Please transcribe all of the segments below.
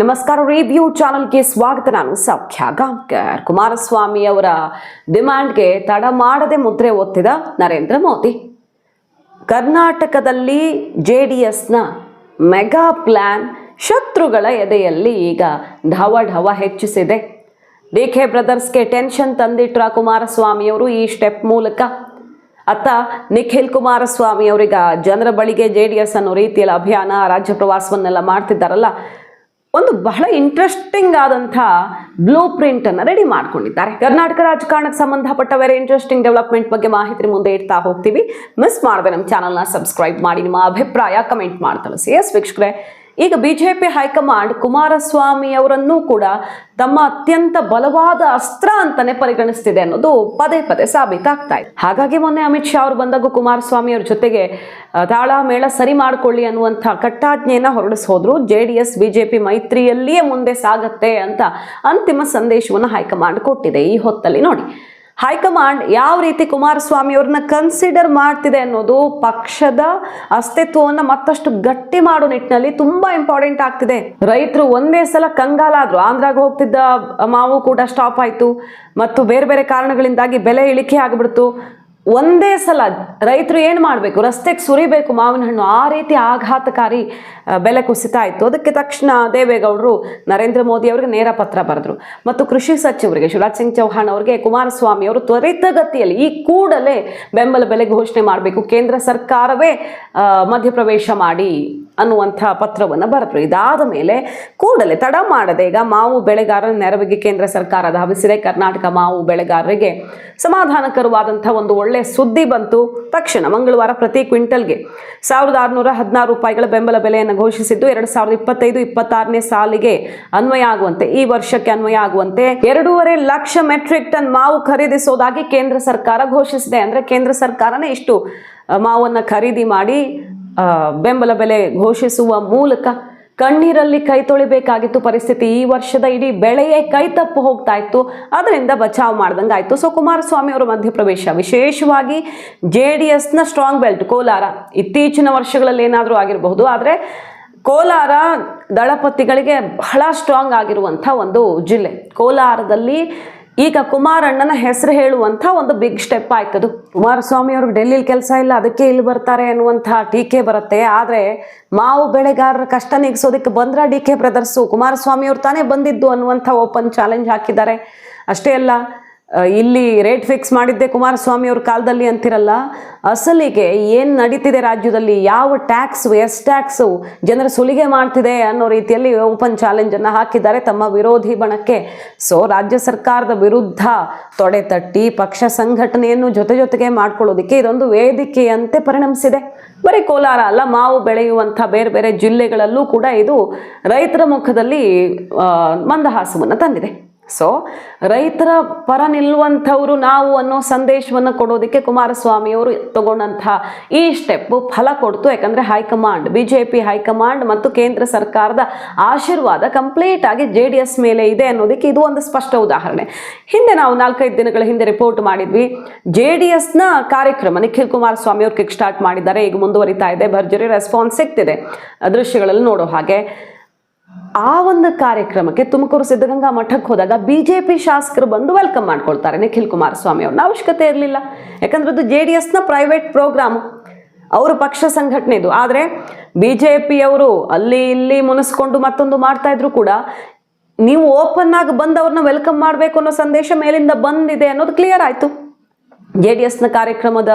ನಮಸ್ಕಾರ ರಿವ್ಯೂ ಚಾನಲ್ಗೆ ಸ್ವಾಗತ. ನಾನು ಸೌಖ್ಯ ಗಾಂವ್ಕರ್ ಕುಮಾರಸ್ವಾಮಿ ಅವರ ಡಿಮ್ಯಾಂಡ್ಗೆ ತಡ ಮಾಡದೆ ಮುದ್ರೆ ಒತ್ತಿದ ನರೇಂದ್ರ ಮೋದಿ. ಕರ್ನಾಟಕದಲ್ಲಿ ಜೆ ಡಿ ಎಸ್ನ ಮೆಗಾ ಪ್ಲ್ಯಾನ್ ಶತ್ರುಗಳ ಎದೆಯಲ್ಲಿ ಈಗ ಢವ ಢವ ಹೆಚ್ಚಿಸಿದೆ. ಡಿ ಕೆ ಬ್ರದರ್ಸ್ಗೆ ಟೆನ್ಷನ್ ತಂದಿಟ್ರ ಕುಮಾರಸ್ವಾಮಿಯವರು ಈ ಸ್ಟೆಪ್ ಮೂಲಕ. ಅತ್ತ ನಿಖಿಲ್ ಕುಮಾರಸ್ವಾಮಿ ಅವರೀಗ ಜನರ ಬಳಿಗೆ ಜೆ ಡಿ ಎಸ್ ಅನ್ನೋ ರೀತಿಯಲ್ಲಿ ಅಭಿಯಾನ, ರಾಜ್ಯ ಪ್ರವಾಸವನ್ನೆಲ್ಲ ಮಾಡ್ತಿದ್ದಾರಲ್ಲ ಒಂದು ಬಹಳ ಇಂಟ್ರೆಸ್ಟಿಂಗ್ ಆದಂಥ ಬ್ಲೂ ಪ್ರಿಂಟ್ ಅನ್ನು ರೆಡಿ ಮಾಡ್ಕೊಂಡಿದ್ದಾರೆ. ಕರ್ನಾಟಕ ರಾಜಕಾರಣಕ್ಕೆ ಸಂಬಂಧಪಟ್ಟ ವೆರಿ ಇಂಟ್ರೆಸ್ಟಿಂಗ್ ಡೆವಲಪ್ಮೆಂಟ್ ಬಗ್ಗೆ ಮಾಹಿತಿ ಮುಂದೆ ಇಡ್ತಾ ಹೋಗ್ತೀವಿ. ಮಿಸ್ ಮಾಡದೆ ನಮ್ಮ ಚಾನಲ್ನ ಸಬ್ಸ್ಕ್ರೈಬ್ ಮಾಡಿ, ನಿಮ್ಮ ಅಭಿಪ್ರಾಯ ಕಮೆಂಟ್ ಮಾಡಿ ಎಸ್ ವೀಕ್ಷಕರೇ. ಈಗ ಬಿಜೆಪಿ ಹೈಕಮಾಂಡ್ ಕುಮಾರಸ್ವಾಮಿ ಅವರನ್ನು ಕೂಡ ತಮ್ಮ ಅತ್ಯಂತ ಬಲವಾದ ಅಸ್ತ್ರ ಅಂತಾನೆ ಪರಿಗಣಿಸ್ತಿದೆ ಅನ್ನೋದು ಪದೇ ಪದೇ ಸಾಬೀತಾಗ್ತಾ ಇದೆ. ಹಾಗಾಗಿ ಮೊನ್ನೆ ಅಮಿತ್ ಶಾ ಅವರು ಬಂದಾಗ ಕುಮಾರಸ್ವಾಮಿ ಅವ್ರ ಜೊತೆಗೆ ತಾಳ ಮೇಳ ಸರಿ ಮಾಡಿಕೊಳ್ಳಿ ಅನ್ನುವಂಥ ಕಟ್ಟಾಜ್ಞೆಯನ್ನ ಹೊರಡಿಸೋದ್ರು ಜೆ ಡಿ ಎಸ್ ಬಿಜೆಪಿ ಮೈತ್ರಿಯಲ್ಲಿಯೇ ಮುಂದೆ ಸಾಗತ್ತೆ ಅಂತ ಅಂತಿಮ ಸಂದೇಶವನ್ನು ಹೈಕಮಾಂಡ್ ಕೊಟ್ಟಿದೆ ಈ ಹೊತ್ತಲ್ಲಿ ನೋಡಿ. ಹೈಕಮಾಂಡ್ ಯಾವ ರೀತಿ ಕುಮಾರಸ್ವಾಮಿ ಅವ್ರನ್ನ ಕನ್ಸಿಡರ್ ಮಾಡ್ತಿದೆ ಅನ್ನೋದು ಪಕ್ಷದ ಅಸ್ತಿತ್ವವನ್ನು ಮತ್ತಷ್ಟು ಗಟ್ಟಿ ಮಾಡೋ ನಿಟ್ಟಿನಲ್ಲಿ ತುಂಬಾ ಇಂಪಾರ್ಟೆಂಟ್ ಆಗ್ತಿದೆ. ರೈತರು ಒಂದೇ ಸಲ ಕಂಗಾಲಾದ್ರು ಆಂಧ್ರಾಗ ಹೋಗ್ತಿದ್ದ ಮಾವು ಕೂಡ ಸ್ಟಾಪ್ ಆಯ್ತು. ಮತ್ತು ಬೇರೆ ಬೇರೆ ಕಾರಣಗಳಿಂದಾಗಿ ಬೆಲೆ ಇಳಿಕೆ ಆಗ್ಬಿಡ್ತು. ಒಂದೇ ಸಲ ರೈತರು ಏನು ಮಾಡಬೇಕು? ರಸ್ತೆಗೆ ಸುರಿಬೇಕು ಮಾವಿನ ಹಣ್ಣು. ಆ ರೀತಿ ಆಘಾತಕಾರಿ ಬೆಲೆ ಕುಸಿತ ಆಯಿತು ಅದಕ್ಕೆ ತಕ್ಷಣ ದೇವೇಗೌಡರು ನರೇಂದ್ರ ಮೋದಿ ಅವರಿಗೆ ನೇರ ಪತ್ರ ಬರೆದ್ರು. ಮತ್ತು ಕೃಷಿ ಸಚಿವರಿಗೆ ಶಿವರಾಜ್ ಸಿಂಗ್ ಚೌಹಾಣ್ ಅವರಿಗೆ, ಕುಮಾರಸ್ವಾಮಿ ಅವರು ತ್ವರಿತಗತಿಯಲ್ಲಿ ಈ ಕೂಡಲೇ ಬೆಂಬಲ ಬೆಲೆ ಘೋಷಣೆ ಮಾಡಬೇಕು. ಕೇಂದ್ರ ಸರ್ಕಾರವೇ ಮಧ್ಯಪ್ರವೇಶ ಮಾಡಿ ಅನ್ನುವಂಥ ಪತ್ರವನ್ನು ಬರೆದರು. ಇದಾದ ಮೇಲೆ ಕೂಡಲೇ ತಡ ಮಾಡದೆ ಈಗ ಮಾವು ಬೆಳೆಗಾರರ ನೆರವಿಗೆ ಕೇಂದ್ರ ಸರ್ಕಾರ ಧಾವಿಸಿದೆ. ಕರ್ನಾಟಕ ಮಾವು ಬೆಳೆಗಾರರಿಗೆ ಸಮಾಧಾನಕರವಾದಂಥ ಒಂದು ಒಳ್ಳೆಯ ಸುದ್ದಿ ಬಂತು. ತಕ್ಷಣ ಮಂಗಳವಾರ ಪ್ರತಿ ಕ್ವಿಂಟಲ್ಗೆ ಸಾವಿರದ ಆರುನೂರ ಹದಿನಾರು ರೂಪಾಯಿಗಳ ಬೆಂಬಲ ಬೆಲೆಯನ್ನು ಘೋಷಿಸಿದ್ದು, ಎರಡು ಸಾವಿರದ ಇಪ್ಪತ್ತೈದು, ಇಪ್ಪತ್ತಾರನೇ ಸಾಲಿಗೆ ಅನ್ವಯ ಆಗುವಂತೆ, ಈ ವರ್ಷಕ್ಕೆ ಅನ್ವಯ ಆಗುವಂತೆ ಎರಡೂವರೆ ಲಕ್ಷ ಮೆಟ್ರಿಕ್ ಟನ್ ಮಾವು ಖರೀದಿಸೋದಾಗಿ ಕೇಂದ್ರ ಸರ್ಕಾರ ಘೋಷಿಸಿದೆ. ಅಂದರೆ ಕೇಂದ್ರ ಸರ್ಕಾರನೇ ಇಷ್ಟು ಮಾವನ್ನು ಖರೀದಿ ಮಾಡಿ ಬೆಂಬಲ ಬೆಲೆ ಘೋಷಿಸುವ ಮೂಲಕ ಕಣ್ಣೀರಲ್ಲಿ ಕೈ ತೊಳಿಬೇಕಾಗಿತ್ತು ಪರಿಸ್ಥಿತಿ. ಈ ವರ್ಷದ ಇಡೀ ಬೆಳೆಯೇ ಕೈ ತಪ್ಪು ಹೋಗ್ತಾ ಇತ್ತು. ಅದರಿಂದ ಬಚಾವ್ ಮಾಡ್ದಂಗೆ ಆಯಿತು ಸೊ, ಕುಮಾರಸ್ವಾಮಿ ಅವರ ಮಧ್ಯಪ್ರವೇಶ. ವಿಶೇಷವಾಗಿ ಜೆ ಡಿ ಎಸ್ನ ಸ್ಟ್ರಾಂಗ್ ಬೆಲ್ಟ್, ಕೋಲಾರ. ಇತ್ತೀಚಿನ ವರ್ಷಗಳಲ್ಲಿ ಏನಾದರೂ ಆಗಿರಬಹುದು, ಆದರೆ ಕೋಲಾರ ದಳಪತಿಗಳಿಗೆ ಬಹಳ ಸ್ಟ್ರಾಂಗ್ ಆಗಿರುವಂಥ ಒಂದು ಜಿಲ್ಲೆ. ಕೋಲಾರದಲ್ಲಿ ಈಗ ಕುಮಾರಣ್ಣನ ಹೆಸರು ಹೇಳುವಂಥ ಒಂದು ಬಿಗ್ ಸ್ಟೆಪ್ ಆಯ್ತದು ಕುಮಾರಸ್ವಾಮಿ ಅವ್ರಿಗೆ ಡೆಲ್ಲಿಲಿ ಕೆಲಸ ಇಲ್ಲ, ಅದಕ್ಕೆ ಇಲ್ಲಿ ಬರ್ತಾರೆ ಅನ್ನುವಂಥ ಟೀಕೆ ಬರುತ್ತೆ. ಆದರೆ ಮಾವು ಬೆಳೆಗಾರರ ಕಷ್ಟ ನೀಗಿಸೋದಕ್ಕೆ ಬಂದ್ರ ಡಿ ಕೆ ಬ್ರದರ್ಸು? ಕುಮಾರಸ್ವಾಮಿ ಅವ್ರು ತಾನೇ ಬಂದಿದ್ದು ಅನ್ನುವಂಥ ಓಪನ್ ಚಾಲೆಂಜ್ ಹಾಕಿದ್ದಾರೆ. ಅಷ್ಟೇ ಅಲ್ಲ ಇಲ್ಲಿ ರೇಟ್ ಫಿಕ್ಸ್ ಮಾಡಿದ್ದೆ ಕುಮಾರಸ್ವಾಮಿ ಅವ್ರ ಕಾಲದಲ್ಲಿ ಅಂತಿರಲ್ಲ, ಅಸಲಿಗೆ ಏನು ನಡೀತಿದೆ ರಾಜ್ಯದಲ್ಲಿ? ಯಾವ ಟ್ಯಾಕ್ಸ್ ಎಸ್ ಟ್ಯಾಕ್ಸು ಜನರ ಸುಲಿಗೆ ಮಾಡ್ತಿದೆ ಅನ್ನೋ ರೀತಿಯಲ್ಲಿ ಓಪನ್ ಚಾಲೆಂಜನ್ನು ಹಾಕಿದ್ದಾರೆ ತಮ್ಮ ವಿರೋಧಿ ಬಣಕ್ಕೆ. ಸೊ ರಾಜ್ಯ ಸರ್ಕಾರದ ವಿರುದ್ಧ ತೊಡೆ ತಟ್ಟಿ, ಪಕ್ಷ ಸಂಘಟನೆಯನ್ನು ಜೊತೆ ಜೊತೆಗೆ ಮಾಡ್ಕೊಳ್ಳೋದಕ್ಕೆ ಇದೊಂದು ವೇದಿಕೆಯಂತೆ ಪರಿಣಮಿಸಿದೆ. ಬರೀ ಕೋಲಾರ ಅಲ್ಲ, ಮಾವು ಬೆಳೆಯುವಂಥ ಬೇರೆ ಬೇರೆ ಜಿಲ್ಲೆಗಳಲ್ಲೂ ಕೂಡ ಇದು ರೈತರ ಮುಖದಲ್ಲಿ ಮಂದಹಾಸವನ್ನು ತಂದಿದೆ. ಸೊ ರೈತರ ಪರ ನಿಲ್ಲುವಂಥವ್ರು ನಾವು ಅನ್ನೋ ಸಂದೇಶವನ್ನು ಕೊಡೋದಕ್ಕೆ ಕುಮಾರಸ್ವಾಮಿ ಅವರು ತಗೊಂಡಂಥ ಈ ಸ್ಟೆಪ್ ಫಲ ಕೊಡ್ತು. ಯಾಕಂದರೆ high command B J P high command ಮತ್ತು ಕೇಂದ್ರ ಸರ್ಕಾರದ ಆಶೀರ್ವಾದ ಕಂಪ್ಲೀಟ್ ಆಗಿ ಜೆ ಡಿ ಎಸ್ ಮೇಲೆ ಇದೆ ಅನ್ನೋದಕ್ಕೆ ಇದು ಒಂದು ಸ್ಪಷ್ಟ ಉದಾಹರಣೆ. ಹಿಂದೆ ನಾವು ನಾಲ್ಕೈದು ದಿನಗಳ ಹಿಂದೆ ರಿಪೋರ್ಟ್ ಮಾಡಿದ್ವಿ. ಜೆ ಡಿ ಎಸ್ನ ಕಾರ್ಯಕ್ರಮ ನಿಖಿಲ್ ಕುಮಾರಸ್ವಾಮಿ ಅವರು ಕಿಕ್ ಸ್ಟಾರ್ಟ್ ಮಾಡಿದ್ದಾರೆ. ಈಗ ಮುಂದುವರಿತಾ ಇದೆ. ಭರ್ಜರಿ ರೆಸ್ಪಾನ್ಸ್ ಸಿಗ್ತಿದೆ. ದೃಶ್ಯಗಳಲ್ಲಿ ನೋಡೋ ಹಾಗೆ. ಆ ಒಂದು ಕಾರ್ಯಕ್ರಮಕ್ಕೆ ತುಮಕೂರು ಸಿದ್ಧಗಂಗಾ ಮಠಕ್ಕೆ ಹೋದಾಗ ಬಿಜೆಪಿ ಶಾಸಕರು ಬಂದು ವೆಲ್ಕಮ್ ಮಾಡ್ಕೊಳ್ತಾರೆ. ನಿಖಿಲ್ ಕುಮಾರಸ್ವಾಮಿ ಅವ್ರನ್ನ ಅವಶ್ಯಕತೆ ಇರಲಿಲ್ಲ. ಯಾಕಂದ್ರೆ ಅದು ಜೆ ಡಿ ಎಸ್ನ ಪ್ರೈವೇಟ್ ಪ್ರೋಗ್ರಾಮ್ ಅವರು ಪಕ್ಷ ಸಂಘಟನೆದು ಆದರೆ ಬಿ ಜೆ ಪಿಯವರು ಅಲ್ಲಿ ಇಲ್ಲಿ ಮುನಿಸ್ಕೊಂಡು ಮತ್ತೊಂದು ಮಾಡ್ತಾ ಇದ್ರು ಕೂಡ ನೀವು ಓಪನ್ ಆಗಿ ಬಂದವ್ರನ್ನ ವೆಲ್ಕಮ್ ಮಾಡಬೇಕು ಅನ್ನೋ ಸಂದೇಶ ಮೇಲಿಂದ ಬಂದಿದೆ ಅನ್ನೋದು ಕ್ಲಿಯರ್ ಆಯಿತು. ಜೆ ಡಿ ಎಸ್ನ ಕಾರ್ಯಕ್ರಮದ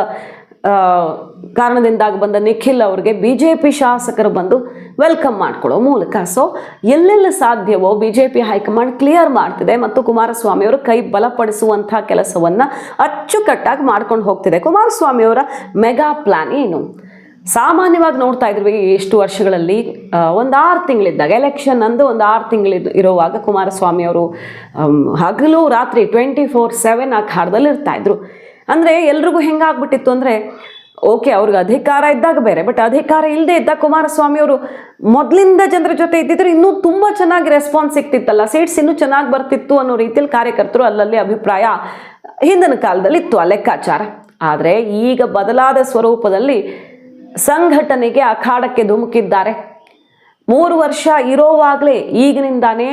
ಕಾರಣದಿಂದಾಗಿ ಬಂದ ನಿಖಿಲ್ ಅವ್ರಿಗೆ ಬಿ ಜೆ ಪಿ ಶಾಸಕರು ಬಂದು ವೆಲ್ಕಮ್ ಮಾಡ್ಕೊಳ್ಳೋ ಮೂಲಕ. ಸೊ ಎಲ್ಲೆಲ್ಲ ಸಾಧ್ಯವೋ B J P high command clear ಮಾಡ್ತಿದೆ ಮತ್ತು ಕುಮಾರಸ್ವಾಮಿ ಅವರು ಕೈ ಬಲಪಡಿಸುವಂಥ ಕೆಲಸವನ್ನು ಅಚ್ಚುಕಟ್ಟಾಗಿ ಮಾಡ್ಕೊಂಡು ಹೋಗ್ತಿದೆ. ಕುಮಾರಸ್ವಾಮಿ ಅವರ ಮೆಗಾ ಪ್ಲಾನ್ ಏನು? ಸಾಮಾನ್ಯವಾಗಿ ನೋಡ್ತಾ ಇದ್ವಿ ಎಷ್ಟು ವರ್ಷಗಳಲ್ಲಿ ಆ, ಒಂದು ಆರು ತಿಂಗಳಿದ್ದಾಗ ಎಲೆಕ್ಷನ್ ಅಂದು ಒಂದು ಆರು ತಿಂಗಳಿದ್ ಇರುವಾಗ ಕುಮಾರಸ್ವಾಮಿ ಅವರು ಹಗಲು ರಾತ್ರಿ ಟ್ವೆಂಟಿ ಫೋರ್ ಸೆವೆನ್ ಅಖಾಡದಲ್ಲಿ ಇರ್ತಾ ಇದ್ರು. ಅಂದರೆ ಎಲ್ರಿಗೂ ಹೆಂಗಾಗ್ಬಿಟ್ಟಿತ್ತು ಅಂದರೆ ಓಕೆ, ಅವ್ರಿಗೆ ಅಧಿಕಾರ ಇದ್ದಾಗ ಬೇರೆ ಬಟ್ ಅಧಿಕಾರ ಇಲ್ಲದೆ ಇದ್ದಾಗ ಕುಮಾರಸ್ವಾಮಿ ಅವರು ಮೊದಲಿಂದ ಜನರ ಜೊತೆ ಇದ್ದಿದ್ರು, ಇನ್ನೂ ತುಂಬ ಚೆನ್ನಾಗಿ ರೆಸ್ಪಾನ್ಸ್ ಸಿಗ್ತಿತ್ತಲ್ಲ ಸೀಟ್ಸ್ ಇನ್ನೂ ಚೆನ್ನಾಗಿ ಬರ್ತಿತ್ತು ಅನ್ನೋ ರೀತಿಯಲ್ಲಿ ಕಾರ್ಯಕರ್ತರು ಅಲ್ಲಲ್ಲಿ ಅಭಿಪ್ರಾಯ ಹಿಂದಿನ ಕಾಲದಲ್ಲಿ ಇತ್ತು ಆ ಲೆಕ್ಕಾಚಾರ. ಆದರೆ ಈಗ ಬದಲಾದ ಸ್ವರೂಪದಲ್ಲಿ ಸಂಘಟನೆಗೆ ಅಖಾಡಕ್ಕೆ ಧುಮುಕಿದ್ದಾರೆ. ಮೂರು ವರ್ಷ ಇರೋವಾಗಲೇ ಈಗಿನಿಂದಾನೇ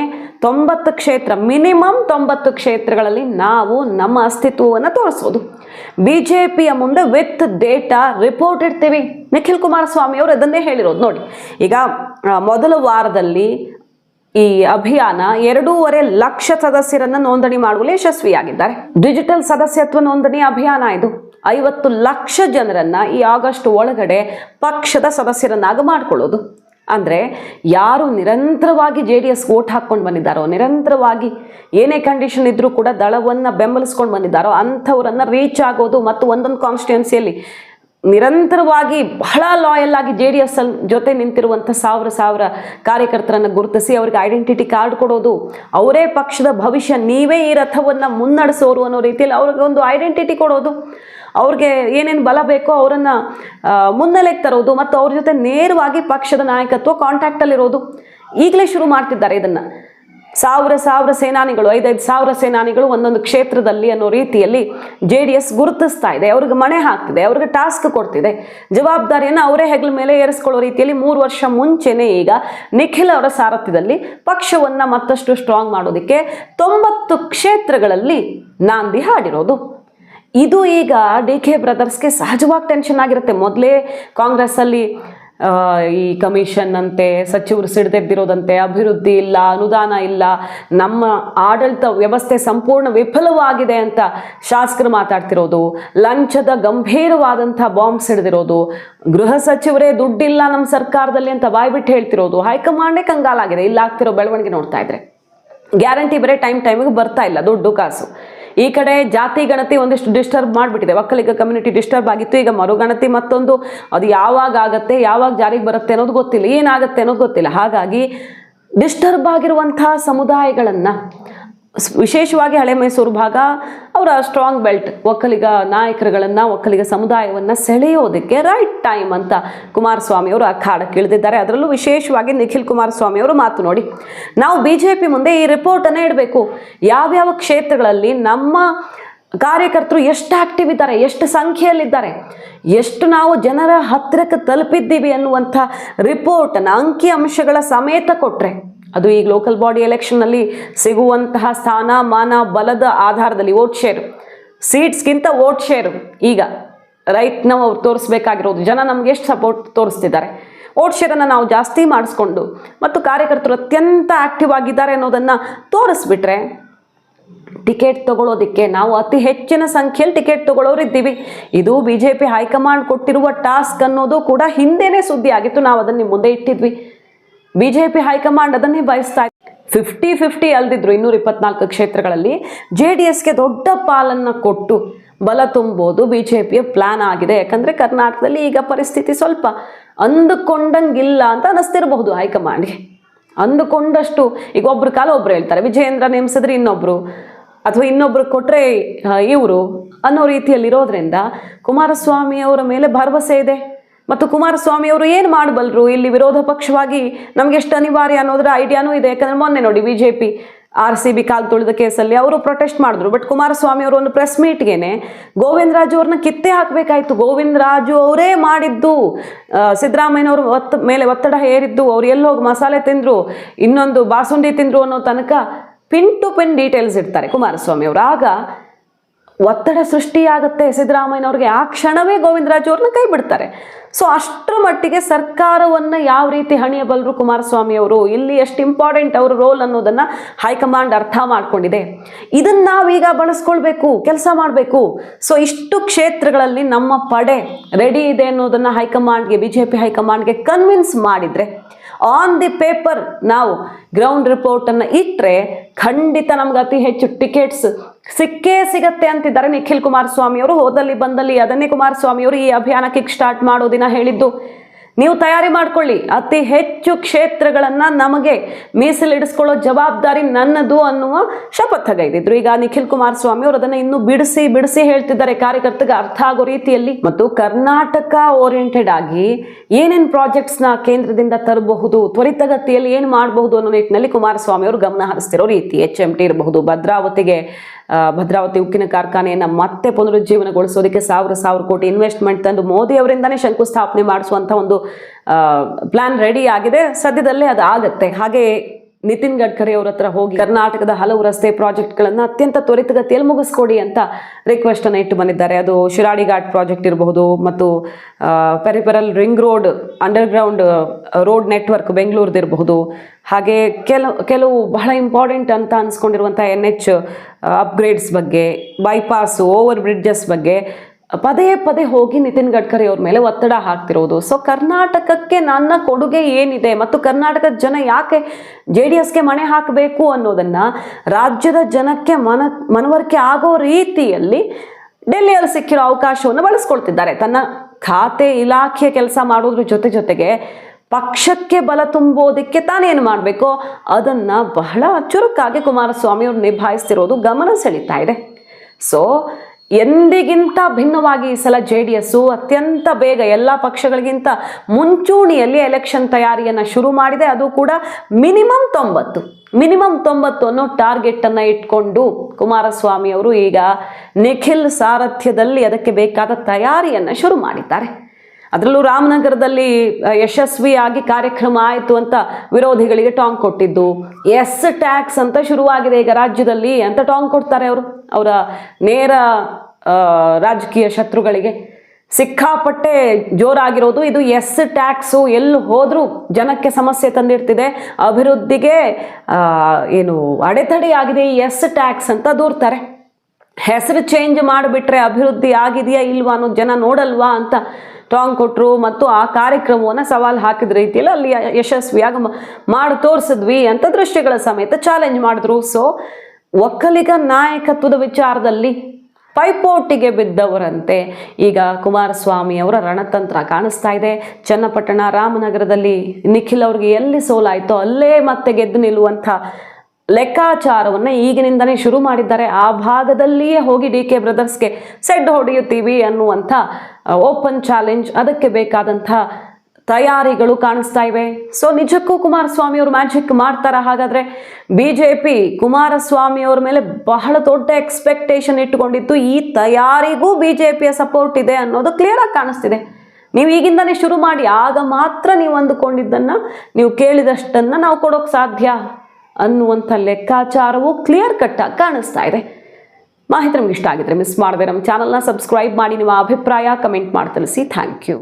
ತೊಂಬತ್ತು ಕ್ಷೇತ್ರ, ಮಿನಿಮಮ್ ತೊಂಬತ್ತು ಕ್ಷೇತ್ರಗಳಲ್ಲಿ ನಾವು ನಮ್ಮ ಅಸ್ತಿತ್ವವನ್ನು ತೋರಿಸೋದು ಬಿ ಜೆ ಪಿಯ ಮುಂದೆ ವಿತ್ ಡೇಟಾ ರಿಪೋರ್ಟ್ ಇಡ್ತೀವಿ. ನಿಖಿಲ್ ಕುಮಾರಸ್ವಾಮಿ ಅವರು ಅದನ್ನೇ ಹೇಳಿರೋದು ನೋಡಿ. ಈಗ ಮೊದಲ ವಾರದಲ್ಲಿ ಈ ಅಭಿಯಾನ ಎರಡೂವರೆ ಲಕ್ಷ ಸದಸ್ಯರನ್ನ ನೋಂದಣಿ ಮಾಡುವಲ್ಲಿ ಯಶಸ್ವಿಯಾಗಿದ್ದಾರೆ. ಡಿಜಿಟಲ್ ಸದಸ್ಯತ್ವ ನೋಂದಣಿ ಅಭಿಯಾನ ಇದು. ಐವತ್ತು ಲಕ್ಷ ಜನರನ್ನ ಈ ಆಗಸ್ಟ್ ಒಳಗಡೆ ಪಕ್ಷದ ಸದಸ್ಯರನ್ನಾಗಿ ಮಾಡ್ಕೊಳ್ಳೋದು. ಅಂದರೆ ಯಾರು ನಿರಂತರವಾಗಿ ಜೆ ಡಿ ಎಸ್ ಓಟ್ ಹಾಕ್ಕೊಂಡು ಬಂದಿದ್ದಾರೋ, ನಿರಂತರವಾಗಿ ಏನೇ ಕಂಡೀಷನ್ ಇದ್ದರೂ ಕೂಡ ದಳವನ್ನು ಬೆಂಬಲಿಸ್ಕೊಂಡು ಬಂದಿದ್ದಾರೋ, ಅಂಥವ್ರನ್ನು ರೀಚ್ ಆಗೋದು ಮತ್ತು ಒಂದೊಂದು ಕಾನ್ಸ್ಟಿಟ್ಯೂನ್ಸಿಯಲ್ಲಿ ನಿರಂತರವಾಗಿ ಬಹಳ ಲಾಯಲ್ ಆಗಿ ಜೆ ಡಿ ಎಸ್ ಜೊತೆ ನಿಂತಿರುವಂಥ ಸಾವಿರ ಸಾವಿರ ಕಾರ್ಯಕರ್ತರನ್ನು ಗುರುತಿಸಿ ಅವ್ರಿಗೆ ಐಡೆಂಟಿಟಿ ಕಾರ್ಡ್ ಕೊಡೋದು, ಅವರೇ ಪಕ್ಷದ ಭವಿಷ್ಯ ನೀವೇ ಈ ರಥವನ್ನು ಮುನ್ನಡೆಸೋರು ಅನ್ನೋ ರೀತಿಯಲ್ಲಿ ಅವ್ರಿಗೆ ಒಂದು ಐಡೆಂಟಿಟಿ ಕೊಡೋದು. ಅವ್ರಿಗೆ ಏನೇನು ಬಲ ಬೇಕೋ ಅವರನ್ನು ಮುನ್ನೆಲೆಗೆ ತರೋದು ಮತ್ತು ಅವ್ರ ಜೊತೆ ನೇರವಾಗಿ ಪಕ್ಷದ ನಾಯಕತ್ವ ಕಾಂಟ್ಯಾಕ್ಟಲ್ಲಿರೋದು ಈಗಲೇ ಶುರು ಮಾಡ್ತಿದ್ದಾರೆ ಇದನ್ನು. ಸಾವಿರ ಸಾವಿರ ಸೇನಾನಿಗಳು, ಐದೈದು ಸಾವಿರ ಸೇನಾನಿಗಳು ಒಂದೊಂದು ಕ್ಷೇತ್ರದಲ್ಲಿ ಅನ್ನೋ ರೀತಿಯಲ್ಲಿ ಜೆ ಡಿ ಎಸ್ ಗುರುತಿಸ್ತಾ ಇದೆ. ಅವ್ರಿಗೆ ಮಣೆ ಹಾಕ್ತಿದೆ, ಅವ್ರಿಗೆ ಟಾಸ್ಕ್ ಕೊಡ್ತಿದೆ. ಜವಾಬ್ದಾರಿಯನ್ನು ಅವರೇ ಹೆಗಲ ಮೇಲೆ ಏರಿಸ್ಕೊಳ್ಳೋ ರೀತಿಯಲ್ಲಿ ಮೂರು ವರ್ಷ ಮುಂಚೆನೇ ಈಗ ನಿಖಿಲ್ ಅವರ ಸಾರಥ್ಯದಲ್ಲಿ ಪಕ್ಷವನ್ನು ಮತ್ತಷ್ಟು ಸ್ಟ್ರಾಂಗ್ ಮಾಡೋದಕ್ಕೆ ತೊಂಬತ್ತು ಕ್ಷೇತ್ರಗಳಲ್ಲಿ ನಾಂದಿ ಹಾಡಿರೋದು. ಇದು ಈಗ ಡಿ ಕೆ ಬ್ರದರ್ಸ್ಗೆ ಸಹಜವಾಗಿ ಟೆನ್ಷನ್ ಆಗಿರುತ್ತೆ. ಮೊದಲೇ ಕಾಂಗ್ರೆಸ್ಸಲ್ಲಿ ಈ ಕಮಿಷನ್ ಅಂತೆ, ಸಚಿವರು ಸಿಡ್ದೆದ್ದಿರೋದಂತೆ, ಅಭಿವೃದ್ಧಿ ಇಲ್ಲ, ಅನುದಾನ ಇಲ್ಲ, ನಮ್ಮ ಆಡಳಿತ ವ್ಯವಸ್ಥೆ ಸಂಪೂರ್ಣ ವಿಫಲವಾಗಿದೆ ಅಂತ ಶಾಸಕರು ಮಾತಾಡ್ತಿರೋದು. ಲಂಚದ ಗಂಭೀರವಾದಂಥ ಬಾಂಬ್ ಸಿಡಿದಿರೋದು. ಗೃಹ ಸಚಿವರೇ ದುಡ್ಡಿಲ್ಲ ನಮ್ಮ ಸರ್ಕಾರದಲ್ಲಿ ಅಂತ ಬಾಯ್ಬಿಟ್ಟು ಹೇಳ್ತಿರೋದು. ಹೈಕಮಾಂಡೇ ಕಂಗಾಲಾಗಿದೆ. ಇಲ್ಲ ಆಗ್ತಿರೋ ಬೆಳವಣಿಗೆ ನೋಡ್ತಾ ಇದ್ರೆ. ಗ್ಯಾರಂಟಿ ಬರೀ ಟೈಮ್ ಟೈಮಿಗೆ ಬರ್ತಾ ಇಲ್ಲ. ದುಡ್ಡು, ಕಾಸು. ಈ ಕಡೆ ಜಾತಿ ಗಣತಿ ಒಂದಿಷ್ಟು ಡಿಸ್ಟರ್ಬ್ ಮಾಡಿಬಿಟ್ಟಿದೆ. ಒಕ್ಕಲಿಗ ಕಮ್ಯುನಿಟಿ ಡಿಸ್ಟರ್ಬ್ ಆಗಿತ್ತು. ಈಗ ಮರುಗಣತಿ ಮತ್ತೊಂದು, ಅದು ಯಾವಾಗ ಆಗತ್ತೆ, ಯಾವಾಗ ಜಾರಿಗೆ ಬರುತ್ತೆ ಅನ್ನೋದು ಗೊತ್ತಿಲ್ಲ. ಏನಾಗುತ್ತೆ ಅನ್ನೋದು ಗೊತ್ತಿಲ್ಲ. ಹಾಗಾಗಿ ಡಿಸ್ಟರ್ಬ್ ಆಗಿರುವಂತಹ ಸಮುದಾಯಗಳನ್ನು ವಿಶೇಷವಾಗಿ ಹಳೆ ಮೈಸೂರು ಭಾಗ, ಅವರ ಸ್ಟ್ರಾಂಗ್ ಬೆಲ್ಟ್ ಒಕ್ಕಲಿಗ ನಾಯಕರುಗಳನ್ನು, ಒಕ್ಕಲಿಗ ಸಮುದಾಯವನ್ನು ಸೆಳೆಯೋದಕ್ಕೆ ರೈಟ್ ಟೈಮ್ ಅಂತ ಕುಮಾರಸ್ವಾಮಿ ಅವರು ಅಖಾಡಕ್ಕೆ ಅದರಲ್ಲೂ ವಿಶೇಷವಾಗಿ ನಿಖಿಲ್ ಕುಮಾರಸ್ವಾಮಿ ಅವರು ಮಾತು ನೋಡಿ. ನಾವು ಬಿ ಜೆ ಪಿ ಮುಂದೆ ಈ ರಿಪೋರ್ಟನ್ನು ಇಡಬೇಕು. ಯಾವ್ಯಾವ ಕ್ಷೇತ್ರಗಳಲ್ಲಿ ನಮ್ಮ ಕಾರ್ಯಕರ್ತರು ಎಷ್ಟು ಆಕ್ಟಿವ್ ಇದ್ದಾರೆ, ಎಷ್ಟು ಸಂಖ್ಯೆಯಲ್ಲಿದ್ದಾರೆ, ಎಷ್ಟು ನಾವು ಜನರ ಹತ್ತಿರಕ್ಕೆ ತಲುಪಿದ್ದೀವಿ ಅನ್ನುವಂಥ ರಿಪೋರ್ಟನ್ನು ಅಂಕಿ ಅಂಶಗಳ ಸಮೇತ ಕೊಟ್ಟರೆ ಅದು ಈಗ ಲೋಕಲ್ ಬಾಡಿ ಎಲೆಕ್ಷನ್ನಲ್ಲಿ ಸಿಗುವಂತಹ ಸ್ಥಾನ ಮಾನ ಬಲದ ಆಧಾರದಲ್ಲಿ ವೋಟ್ ಶೇರ್ ಸೀಟ್ಸ್ಗಿಂತ ವೋಟ್ ಶೇರ್ ಈಗ ರೈಟ್ ನಾವು ಅವ್ರು ತೋರಿಸ್ಬೇಕಾಗಿರೋದು, ಜನ ನಮ್ಗೆ ಎಷ್ಟು ಸಪೋರ್ಟ್ ತೋರಿಸ್ತಿದ್ದಾರೆ? ವೋಟ್ ಶೇರನ್ನು ನಾವು ಜಾಸ್ತಿ ಮಾಡಿಸ್ಕೊಂಡು ಮತ್ತು ಕಾರ್ಯಕರ್ತರು ಅತ್ಯಂತ ಆಕ್ಟಿವ್ ಆಗಿದ್ದಾರೆ ಅನ್ನೋದನ್ನು ತೋರಿಸ್ಬಿಟ್ರೆ ಟಿಕೆಟ್ ತಗೊಳ್ಳೋದಕ್ಕೆ ನಾವು ಅತಿ ಹೆಚ್ಚಿನ ಸಂಖ್ಯೆಯಲ್ಲಿ ಟಿಕೆಟ್ ತಗೊಳ್ಳೋರು ಇದ್ದೀವಿ. ಇದು B J P high command ಕೊಟ್ಟಿರುವ ಟಾಸ್ಕ್ ಅನ್ನೋದು ಕೂಡ ಹಿಂದೆನೇ ಸುದ್ದಿ ಆಗಿತ್ತು ನಾವು ಅದನ್ನು ಮುಂದೆ ಇಟ್ಟಿದ್ವಿ. B J P high command ಅದನ್ನೇ ಬಯಸ್ತಾ ಫಿಫ್ಟಿ ಫಿಫ್ಟಿ ಅಲ್ದಿದ್ರು ಇನ್ನೂರ ಇಪ್ಪತ್ನಾಲ್ಕು ಕ್ಷೇತ್ರಗಳಲ್ಲಿ ಜೆ ಡಿ ಎಸ್ಗೆ ದೊಡ್ಡ ಪಾಲನ್ನು ಕೊಟ್ಟು ಬಲ ತುಂಬೋದು ಬಿ ಜೆ ಪಿಯ ಪ್ಲ್ಯಾನ್ ಆಗಿದೆ. ಯಾಕಂದರೆ ಕರ್ನಾಟಕದಲ್ಲಿ ಈಗ ಪರಿಸ್ಥಿತಿ ಸ್ವಲ್ಪ ಅಂದುಕೊಂಡಂಗಿಲ್ಲ ಅಂತ ಅನ್ನಿಸ್ತಿರಬಹುದು ಹೈಕಮಾಂಡ್ಗೆ. ಅಂದುಕೊಂಡಷ್ಟು ಈಗ ಒಬ್ರು ಕಾಲ ಒಬ್ರು ಹೇಳ್ತಾರೆ, ವಿಜಯೇಂದ್ರ ನೇಮಿಸಿದ್ರೆ ಇನ್ನೊಬ್ರು ಅಥವಾ ಇನ್ನೊಬ್ರು ಕೊಟ್ಟರೆ ಇವರು ಅನ್ನೋ ರೀತಿಯಲ್ಲಿ ಇರೋದ್ರಿಂದ ಕುಮಾರಸ್ವಾಮಿ ಅವರ ಮೇಲೆ ಭರವಸೆ ಇದೆ. ಮತ್ತು ಕುಮಾರಸ್ವಾಮಿ ಅವರು ಏನು ಮಾಡಬಲ್ಲರು ಇಲ್ಲಿ ವಿರೋಧ ಪಕ್ಷವಾಗಿ ನಮ್ಗೆ ಎಷ್ಟು ಅನಿವಾರ್ಯ ಅನ್ನೋದ್ರ ಐಡಿಯಾನೂ ಇದೆ. ಯಾಕಂದ್ರೆ ಮೊನ್ನೆ ನೋಡಿ B J P R C B ಕಾಲು ತುಳಿದ ಕೇಸಲ್ಲಿ ಅವರು ಪ್ರೊಟೆಸ್ಟ್ ಮಾಡಿದ್ರು. ಬಟ್ ಕುಮಾರಸ್ವಾಮಿ ಅವರು ಒಂದು ಪ್ರೆಸ್ ಮೀಟ್ಗೆನೆ ಗೋವಿಂದ ರಾಜು ಅವ್ರನ್ನ ಕಿತ್ತೆ ಹಾಕಬೇಕಾಯ್ತು. ಗೋವಿಂದ ರಾಜು ಅವರೇ ಮಾಡಿದ್ದು. ಸಿದ್ದರಾಮಯ್ಯನವರು ಒತ್ತ ಮೇಲೆ ಒತ್ತಡ ಹೇರಿದ್ದು. ಅವ್ರು ಎಲ್ಲಿ ಹೋಗಿ ಮಸಾಲೆ ತಿಂದರು. ಇನ್ನೊಂದು ಬಾಸುಂಡಿ ತಿಂದರು ಅನ್ನೋ ತನಕ ಪಿನ್ ಟು ಪಿನ್ ಡೀಟೇಲ್ಸ್ ಇಡ್ತಾರೆ ಕುಮಾರಸ್ವಾಮಿ ಅವರು. ಆಗ ಒತ್ತಡ ಸೃಷ್ಟಿಯಾಗುತ್ತೆ ಸಿದ್ದರಾಮಯ್ಯನವ್ರಿಗೆ. ಆ ಕ್ಷಣವೇ ಗೋವಿಂದರಾಜು ಅವ್ರನ್ನ ಕೈ ಬಿಡ್ತಾರೆ. ಸೊ ಅಷ್ಟರ ಮಟ್ಟಿಗೆ ಸರ್ಕಾರವನ್ನು ಯಾವ ರೀತಿ ಹಣಿಯಬಲ್ಲರು ಕುಮಾರಸ್ವಾಮಿ ಅವರು? ಇಲ್ಲಿ ಎಷ್ಟು ಇಂಪಾರ್ಟೆಂಟ್ ಅವರ ರೋಲ್ ಅನ್ನೋದನ್ನು ಹೈಕಮಾಂಡ್ ಅರ್ಥ ಮಾಡ್ಕೊಂಡಿದೆ. ಇದನ್ನು ನಾವೀಗ ಬಳಸ್ಕೊಳ್ಬೇಕು, ಕೆಲಸ ಮಾಡಬೇಕು. ಸೊ ಇಷ್ಟು ಕ್ಷೇತ್ರಗಳಲ್ಲಿ ನಮ್ಮ ಪಡೆ ರೆಡಿ ಇದೆ ಅನ್ನೋದನ್ನು ಹೈಕಮಾಂಡ್ಗೆ ಬಿ ಜೆ ಪಿ ಹೈಕಮಾಂಡ್ಗೆ ಕನ್ವಿನ್ಸ್ ಮಾಡಿದರೆ ಆನ್ ದಿ ಪೇಪರ್ ನಾವು ಗ್ರೌಂಡ್ ರಿಪೋರ್ಟನ್ನು ಇಟ್ಟರೆ ಖಂಡಿತ ನಮ್ಗೆ ಅತಿ ಹೆಚ್ಚು ಟಿಕೆಟ್ಸ್ ಸಿಕ್ಕೇ ಸಿಗತ್ತೆ ಅಂತಿದ್ದಾರೆ ನಿಖಿಲ್ ಕುಮಾರಸ್ವಾಮಿ ಅವರು ಹೋದಲ್ಲಿ ಬಂದಲ್ಲಿ ಅದನ್ನೇ ಕುಮಾರಸ್ವಾಮಿ ಅವರು ಈ ಅಭಿಯಾನ ಕಿಕ್ ಸ್ಟಾರ್ಟ್ ಮಾಡೋ ದಿನ ಹೇಳಿದ್ದು. ನೀವು ತಯಾರಿ ಮಾಡ್ಕೊಳ್ಳಿ. ಅತಿ ಹೆಚ್ಚು ಕ್ಷೇತ್ರಗಳನ್ನು ನಮಗೆ ಮೀಸಲಿಡಿಸ್ಕೊಳ್ಳೋ ಜವಾಬ್ದಾರಿ ನನ್ನದು ಅನ್ನುವ ಶಪಥಗೈದಿದ್ರು. ಈಗ ನಿಖಿಲ್ ಕುಮಾರಸ್ವಾಮಿ ಅವರು ಅದನ್ನು ಇನ್ನೂ ಬಿಡಿಸಿ ಬಿಡಿಸಿ ಹೇಳ್ತಿದ್ದಾರೆ ಕಾರ್ಯಕರ್ತರಿಗೆ ಅರ್ಥ ಆಗೋ ರೀತಿಯಲ್ಲಿ. ಮತ್ತು ಕರ್ನಾಟಕ ಓರಿಯೆಂಟೆಡ್ ಆಗಿ ಏನೇನು ಪ್ರಾಜೆಕ್ಟ್ಸ್ನ ಕೇಂದ್ರದಿಂದ ತರಬಹುದು, ತ್ವರಿತಗತಿಯಲ್ಲಿ ಏನು ಮಾಡಬಹುದು ಅನ್ನೋ ನಿಟ್ಟಿನಲ್ಲಿ ಕುಮಾರಸ್ವಾಮಿ ಅವರು ಗಮನ ಹರಿಸ್ತಿರೋ ರೀತಿ ಎಚ್ ಎಂ ಇರಬಹುದು, ಭದ್ರಾವತಿಗೆ ಭದ್ರಾವತಿ ಉಕ್ಕಿನ ಕಾರ್ಖಾನೆಯನ್ನು ಮತ್ತೆ ಪುನರುಜ್ಜೀವನಗೊಳಿಸೋದಕ್ಕೆ ಸಾವಿರ ಸಾವಿರ ಕೋಟಿ ಇನ್ವೆಸ್ಟ್ಮೆಂಟ್ ತಂದು ಮೋದಿ ಅವರಿಂದನೇ ಶಂಕುಸ್ಥಾಪನೆ ಮಾಡಿಸುವಂಥ ಒಂದು ಪ್ಲಾನ್ ರೆಡಿ ಆಗಿದೆ. ಸದ್ಯದಲ್ಲೇ ಅದು ಆಗತ್ತೆ. ಹಾಗೆ ನಿತಿನ್ ಗಡ್ಕರಿ ಅವ್ರ ಹತ್ರ ಹೋಗಿ ಕರ್ನಾಟಕದ ಹಲವು ರಸ್ತೆ ಪ್ರಾಜೆಕ್ಟ್ಗಳನ್ನು ಅತ್ಯಂತ ತ್ವರಿತಗತಿಯಲ್ಲಿ ಮುಗಿಸ್ಕೊಡಿ ಅಂತ ರಿಕ್ವೆಸ್ಟ್ ಅನ್ನು ಇಟ್ಟು ಬಂದಿದ್ದಾರೆ. ಅದು ಶಿರಾಡಿ ಘಾಟ್ ಪ್ರಾಜೆಕ್ಟ್ ಇರಬಹುದು ಮತ್ತು peripheral ring road underground road network ಬೆಂಗಳೂರದಿರಬಹುದು ಹಾಗೆ ಕೆಲವು ಕೆಲವು ಬಹಳ ಇಂಪಾರ್ಟೆಂಟ್ ಅಂತ ಅನ್ಸ್ಕೊಂಡಿರುವಂಥ ಎನ್ ಎಚ್ ಅಪ್ಗ್ರೇಡ್ಸ್ ಬಗ್ಗೆ ಬೈಪಾಸು ಓವರ್ ಬ್ರಿಡ್ಜಸ್ ಬಗ್ಗೆ ಪದೇ ಪದೇ ಹೋಗಿ ನಿತಿನ್ ಗಡ್ಕರಿ ಅವ್ರ ಮೇಲೆ ಒತ್ತಡ ಹಾಕ್ತಿರೋದು. ಸೊ ಕರ್ನಾಟಕಕ್ಕೆ ನನ್ನ ಕೊಡುಗೆ ಏನಿದೆ ಮತ್ತು ಕರ್ನಾಟಕದ ಜನ ಯಾಕೆ ಜೆ ಡಿ ಎಸ್ಗೆ ಮಣೆ ಹಾಕಬೇಕು ಅನ್ನೋದನ್ನ ರಾಜ್ಯದ ಜನಕ್ಕೆ ಮನ, ಮನವರಿಕೆ ಆಗೋ ರೀತಿಯಲ್ಲಿ ಡೆಲ್ಲಿಯಲ್ಲಿ ಸಿಕ್ಕಿರೋ ಅವಕಾಶವನ್ನು ಬಳಸ್ಕೊಳ್ತಿದ್ದಾರೆ. ತನ್ನ ಖಾತೆ ಇಲಾಖೆಯ ಕೆಲಸ ಮಾಡೋದ್ರ ಜೊತೆ ಜೊತೆಗೆ ಪಕ್ಷಕ್ಕೆ ಬಲ ತುಂಬೋದಕ್ಕೆ ತಾನೇನು ಮಾಡಬೇಕು? ಅದನ್ನು ಬಹಳ ಚುರುಕಾಗಿ ಕುಮಾರಸ್ವಾಮಿ ಅವರು ನಿಭಾಯಿಸ್ತಿರೋದು ಗಮನ ಸೆಳೀತಾ ಇದೆ. ಸೊ ಎಂದಿಗಿಂತ ಭಿನ್ನವಾಗಿ ಈ ಸಲ ಜೆ ಡಿ ಎಸ್ಸು ಅತ್ಯಂತ ಬೇಗ ಎಲ್ಲ ಪಕ್ಷಗಳಿಗಿಂತ ಮುಂಚೂಣಿಯಲ್ಲಿ ಎಲೆಕ್ಷನ್ ತಯಾರಿಯನ್ನು ಶುರು ಮಾಡಿದೆ. ಅದು ಕೂಡ ಮಿನಿಮಮ್ ತೊಂಬತ್ತು. ಮಿನಿಮಮ್ ತೊಂಬತ್ತು ಅನ್ನೋ ಟಾರ್ಗೆಟನ್ನು ಇಟ್ಕೊಂಡು ಕುಮಾರಸ್ವಾಮಿ ಅವರು ಈಗ ನಿಖಿಲ್ ಸಾರಥ್ಯದಲ್ಲಿ ಅದಕ್ಕೆ ಬೇಕಾದ ತಯಾರಿಯನ್ನು ಶುರು ಮಾಡಿದ್ದಾರೆ. ಅದರಲ್ಲೂ ರಾಮನಗರದಲ್ಲಿ ಯಶಸ್ವಿಯಾಗಿ ಕಾರ್ಯಕ್ರಮ ಆಯಿತು ಅಂತ ವಿರೋಧಿಗಳಿಗೆ ಟಾಂಗ್ ಕೊಟ್ಟಿದ್ದು. ಎಸ್ ಟ್ಯಾಕ್ಸ್ ಅಂತ ಶುರುವಾಗಿದೆ ಈಗ ರಾಜ್ಯದಲ್ಲಿ. ಅಂತ ಟಾಂಗ್ ಕೊಡ್ತಾರೆ ಅವರು? ಅವರ ನೇರ ರಾಜಕೀಯ ಶತ್ರುಗಳಿಗೆ. ಸಿಕ್ಕಾಪಟ್ಟೆ ಜೋರಾಗಿರೋದು ಇದು ಎಸ್ ಟ್ಯಾಕ್ಸು. ಎಲ್ಲಿ ಹೋದರೂ ಜನಕ್ಕೆ ಸಮಸ್ಯೆ ತಂದಿರ್ತಿದೆ ಅಭಿವೃದ್ಧಿಗೆ ಏನು ಅಡೆತಡೆ ಆಗಿದೆ ಎಸ್ ಟ್ಯಾಕ್ಸ್ ಅಂತ ದೂರ್ತಾರೆ. ಹೆಸರು ಚೇಂಜ್ ಮಾಡಿಬಿಟ್ರೆ ಅಭಿವೃದ್ಧಿ ಆಗಿದೆಯಾ ಇಲ್ವಾ ಅನ್ನೋ ಜನ ನೋಡಲ್ವಾ ಅಂತ ಟಾಂಗ್ ಕೊಟ್ಟರು ಮತ್ತು ಆ ಕಾರ್ಯಕ್ರಮವನ್ನು ಸವಾಲು ಹಾಕಿದ ರೀತಿಯಲ್ಲಿ ಅಲ್ಲಿ ಯಶಸ್ವಿಯಾಗಿ ಮಾಡಿ ತೋರಿಸಿದ್ವಿ ಅಂತ ದೃಶ್ಯಗಳ ಸಮೇತ ಚಾಲೆಂಜ್ ಮಾಡಿದ್ರು. ಸೊ ಒಕ್ಕಲಿಗ ನಾಯಕತ್ವದ ವಿಚಾರದಲ್ಲಿ ಪೈಪೋಟಿಗೆ ಬಿದ್ದವರಂತೆ ಈಗ ಕುಮಾರಸ್ವಾಮಿ ಅವರ ರಣತಂತ್ರ ಕಾಣಿಸ್ತಾ ಇದೆ. ಚನ್ನಪಟ್ಟಣ ರಾಮನಗರದಲ್ಲಿ ನಿಖಿಲ್ ಅವ್ರಿಗೆ ಎಲ್ಲಿ ಸೋಲಾಯಿತೋ ಅಲ್ಲೇ ಮತ್ತೆ ಗೆದ್ದು ನಿಲ್ಲುವಂಥ ಲೆಕ್ಕಾಚಾರವನ್ನು ಈಗಿನಿಂದನೇ ಶುರು ಮಾಡಿದ್ದಾರೆ. ಆ ಭಾಗದಲ್ಲಿಯೇ ಹೋಗಿ ಡಿ ಕೆ ಬ್ರದರ್ಸ್ಗೆ ಸೆಡ್ ಹೊಡೆಯುತ್ತೀವಿ ಅನ್ನುವಂಥ ಓಪನ್ ಚಾಲೆಂಜ್ ಅದಕ್ಕೆ ಬೇಕಾದಂಥ ತಯಾರಿಗಳು ಕಾಣಿಸ್ತಾ ಇವೆ. ಸೊ ನಿಜಕ್ಕೂ ಕುಮಾರಸ್ವಾಮಿ ಅವರು ಮ್ಯಾಜಿಕ್ ಮಾಡ್ತಾರ? ಹಾಗಾದ್ರೆ ಬಿ ಜೆ ಪಿ ಕುಮಾರಸ್ವಾಮಿ ಅವ್ರ ಮೇಲೆ ಬಹಳ ದೊಡ್ಡ ಎಕ್ಸ್ಪೆಕ್ಟೇಷನ್ ಇಟ್ಟುಕೊಂಡಿತ್ತು. ಈ ತಯಾರಿಗೂ ಬಿ ಜೆ ಪಿಯ ಸಪೋರ್ಟ್ ಇದೆ ಅನ್ನೋದು ಕ್ಲಿಯರ್ ಆಗಿ ಕಾಣಿಸ್ತಿದೆ. ನೀವು ಈಗಿಂದನೇ ಶುರು ಮಾಡಿ, ಆಗ ಮಾತ್ರ ನೀವು ಅಂದುಕೊಂಡಿದ್ದನ್ನು, ನೀವು ಕೇಳಿದಷ್ಟನ್ನು ನಾವು ಕೊಡೋಕೆ ಸಾಧ್ಯ ಅನ್ನುವಂಥ ಲೆಕ್ಕಾಚಾರವು ಕ್ಲಿಯರ್ ಕಟ್ಟಾಗಿ ಕಾಣಿಸ್ತಾ ಇದೆ. ಮಾಹಿತಿ ನಮ್ಗೆ ಇಷ್ಟ ಆಗಿದ್ರೆ ಮಿಸ್ ಮಾಡದೆ ನಮ್ಮ ಚಾನಲ್ನ ಸಬ್ಸ್ಕ್ರೈಬ್ ಮಾಡಿ ನಿಮ್ಮ ಅಭಿಪ್ರಾಯ ಕಮೆಂಟ್ ಮಾಡಿ ತಿಳಿಸಿ. Thank you